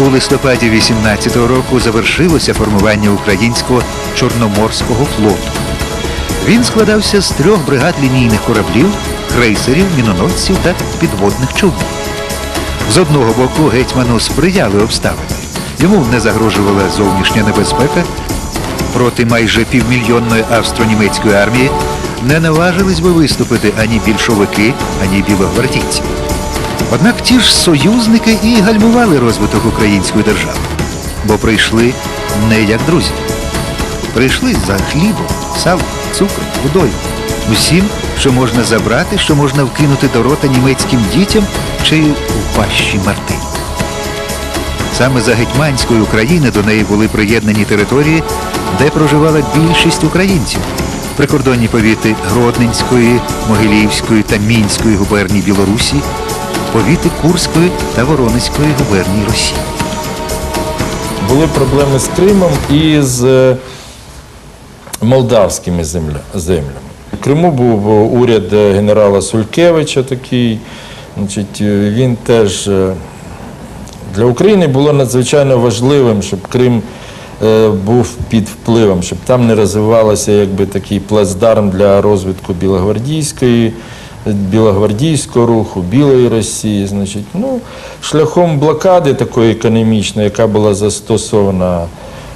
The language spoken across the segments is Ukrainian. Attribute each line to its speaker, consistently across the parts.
Speaker 1: У листопаді 18-го року завершилося формування українського Чорноморського флоту. Він складався з трьох бригад лінійних кораблів, крейсерів, міноносців та підводних човнів. З одного боку гетьману сприяли обставини. Йому не загрожувала зовнішня небезпека. Проти майже півмільйонної австро-німецької армії не наважились би виступити ані більшовики, ані білогвардійці. Однак ті ж союзники і гальмували розвиток української держави, бо прийшли не як друзі. Прийшли за хлібом, салом, цукром, водою, усім, що можна забрати, що можна вкинути до рота німецьким дітям чи у пащі марти. Саме за гетьманської України до неї були приєднані території, де проживала більшість українців. Прикордонні повіти Гродненської, Могилівської та Мінської губерній Білорусі, повіти Курської та Воронезької губерній Росії.
Speaker 2: Були проблеми з Кримом і з е, молдавськими землями. В Криму був уряд е, генерала Сулькевича такий. Значить, е, він теж для України було надзвичайно важливим, щоб Крим був під впливом, щоб там не розвивалося якби такий плацдарм для розвитку білогвардійської, білогвардійського руху, білої Росії. Значить, ну, шляхом блокади такої економічної, яка була застосована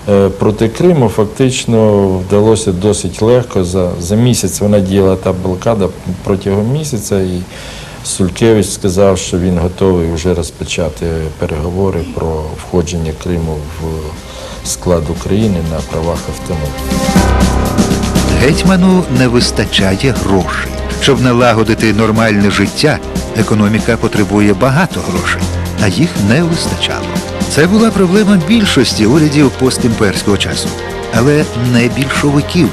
Speaker 2: е, проти Криму, фактично вдалося досить легко. За, за місяць вона діяла та блокада протягом місяця. І Сулькевич сказав, що він готовий вже розпочати переговори про входження Криму в склад України на правах автономії.
Speaker 1: Гетьману не вистачає грошей. Щоб налагодити нормальне життя, економіка потребує багато грошей, а їх не вистачало. Це була проблема більшості урядів постімперського часу, але не більшовиків,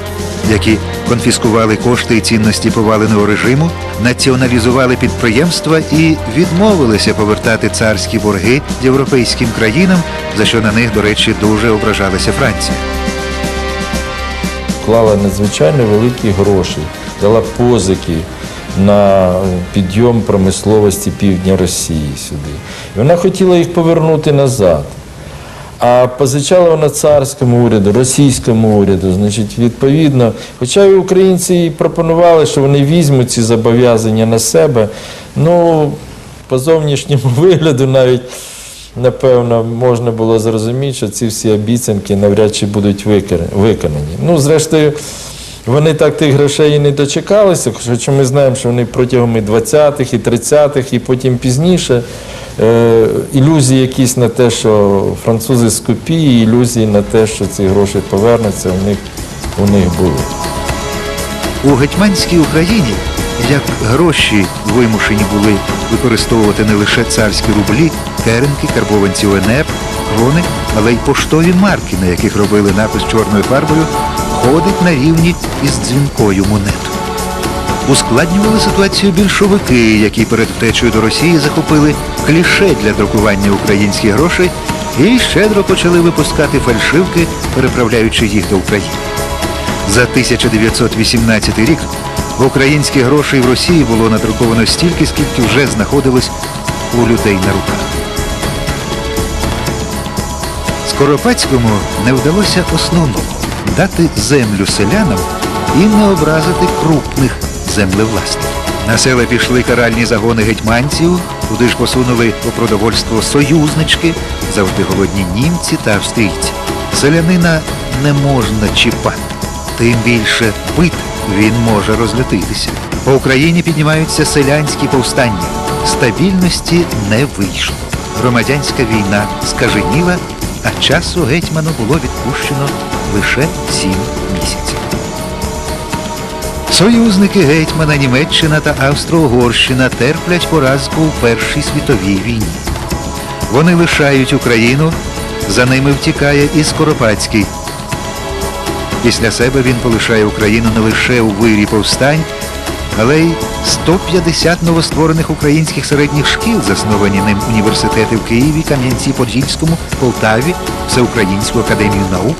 Speaker 1: які конфіскували кошти і цінності поваленого режиму, націоналізували підприємства і відмовилися повертати царські борги європейським країнам, за що на них, до речі, дуже ображалася Франція.
Speaker 2: вклала надзвичайно великі гроші, дала позики на підйом промисловості півдня Росії сюди. І вона хотіла їх повернути назад. А позичала вона царському уряду, російському уряду, значить, відповідно, хоча і українці і пропонували, що вони візьмуть ці зобов'язання на себе, ну, по зовнішньому вигляду навіть, напевно, можна було зрозуміти, що ці всі обіцянки навряд чи будуть виконані. Ну, зрештою, вони так тих грошей і не дочекалися, хоча ми знаємо, що вони протягом і 20-х, і 30-х, і потім пізніше. Е, ілюзії якісь на те, що французи скупі, і ілюзії на те, що ці гроші повернуться, у них, у них були.
Speaker 1: У гетьманській Україні, як гроші вимушені були використовувати не лише царські рублі, керенки, карбованці УНР, крони, але й поштові марки, на яких робили напис чорною фарбою, ходить на рівні із дзвінкою монетою. Ускладнювали ситуацію більшовики, які перед втечею до Росії захопили кліше для друкування українських грошей і щедро почали випускати фальшивки, переправляючи їх до України. За 1918 рік українських грошей в Росії було надруковано стільки, скільки вже знаходилось у людей на руках. Скоропадському не вдалося основного дати землю селянам і не образити крупних землевласників. На села пішли каральні загони гетьманців, туди ж посунули по продовольство союзнички, завжди голодні німці та австрійці. Селянина не можна чіпати, тим більше бит він може розлютитися. По Україні піднімаються селянські повстання. Стабільності не вийшло. Громадянська війна скаженіла, а часу гетьману було відпущено лише сім місяців. Союзники гетьмана Німеччина та Австро-Угорщина терплять поразку у Першій світовій війні. Вони лишають Україну, за ними втікає і Скоропадський. Після себе він полишає Україну не лише у вирі повстань, але й 150 новостворених українських середніх шкіл, засновані ним університети в Києві, Кам'янці-Подільському, Полтаві, Всеукраїнську академію наук,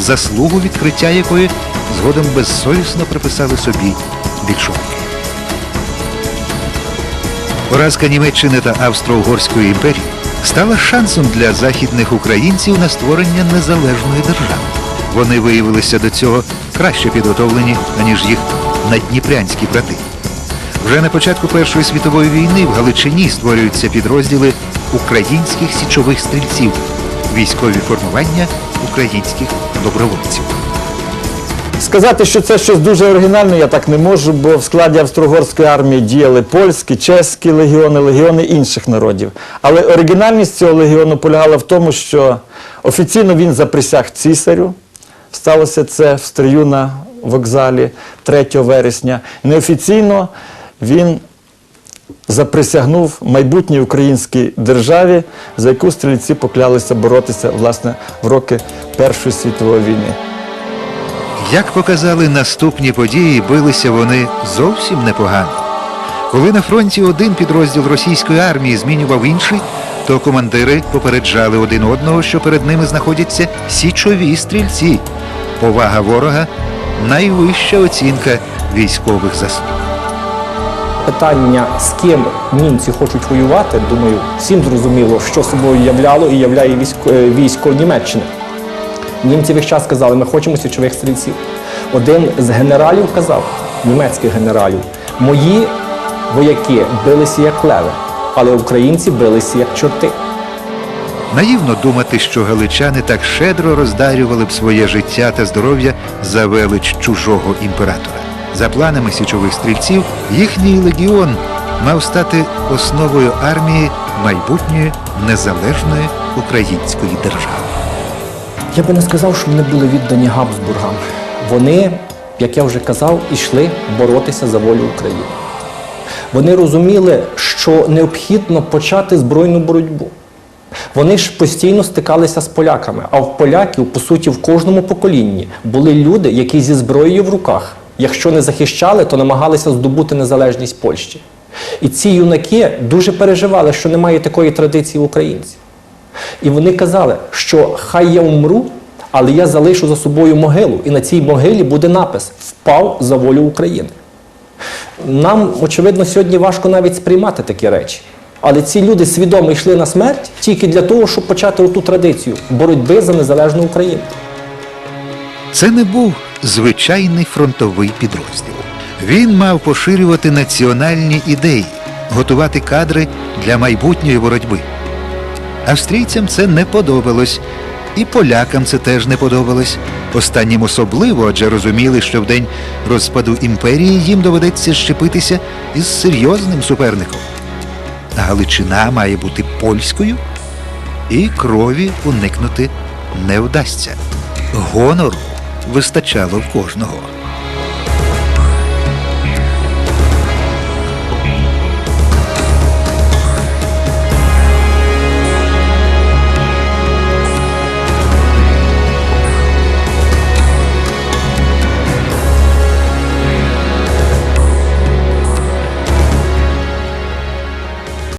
Speaker 1: заслугу відкриття якої згодом безсовісно приписали собі більшовики. Поразка Німеччини та Австро-Угорської імперії стала шансом для західних українців на створення незалежної держави. Вони виявилися до цього краще підготовлені, аніж їх надніпрянські брати. Вже на початку Першої світової війни в Галичині створюються підрозділи українських січових стрільців, військові формування українських добровольців.
Speaker 3: Сказати, що це щось дуже оригінальне, я так не можу, бо в складі австро-угорської армії діяли польські, чеські легіони, легіони інших народів. Але оригінальність цього легіону полягала в тому, що офіційно він заприсяг цісарю. Сталося це в стрию на вокзалі 3 вересня. Неофіційно він заприсягнув майбутній українській державі, за яку стрільці поклялися боротися власне в роки Першої світової війни.
Speaker 1: Як показали наступні події, билися вони зовсім непогано. Коли на фронті один підрозділ російської армії змінював інший, то командири попереджали один одного, що перед ними знаходяться січові стрільці. Повага ворога найвища оцінка військових заслуг.
Speaker 4: питання, з ким німці хочуть воювати, думаю, всім зрозуміло, що собою являло і являє військо, е, військо Німеччини. Німці весь час казали, ми хочемо січових стрільців. Один з генералів казав, німецьких генералів, мої вояки билися як леви, але українці билися як чорти.
Speaker 1: Наївно думати, що галичани так щедро роздарювали б своє життя та здоров'я за велич чужого імператора. За планами січових стрільців, їхній легіон мав стати основою армії майбутньої незалежної української держави.
Speaker 4: Я би не сказав, що вони були віддані Габсбургам. Вони, як я вже казав, йшли боротися за волю України. Вони розуміли, що необхідно почати збройну боротьбу. Вони ж постійно стикалися з поляками, а в поляків, по суті, в кожному поколінні були люди, які зі зброєю в руках, якщо не захищали, то намагалися здобути незалежність Польщі. І ці юнаки дуже переживали, що немає такої традиції українців. І вони казали, що хай я умру, але я залишу за собою могилу, і на цій могилі буде напис Впав за волю України. Нам, очевидно, сьогодні важко навіть сприймати такі речі. Але ці люди свідомо йшли на смерть тільки для того, щоб почати оту традицію боротьби за незалежну Україну.
Speaker 1: Це не був звичайний фронтовий підрозділ. Він мав поширювати національні ідеї, готувати кадри для майбутньої боротьби. Австрійцям це не подобалось, і полякам це теж не подобалось. Останнім особливо, адже розуміли, що в день розпаду імперії їм доведеться щепитися із серйозним суперником. Галичина має бути польською, і крові уникнути не вдасться. Гонору вистачало в кожного.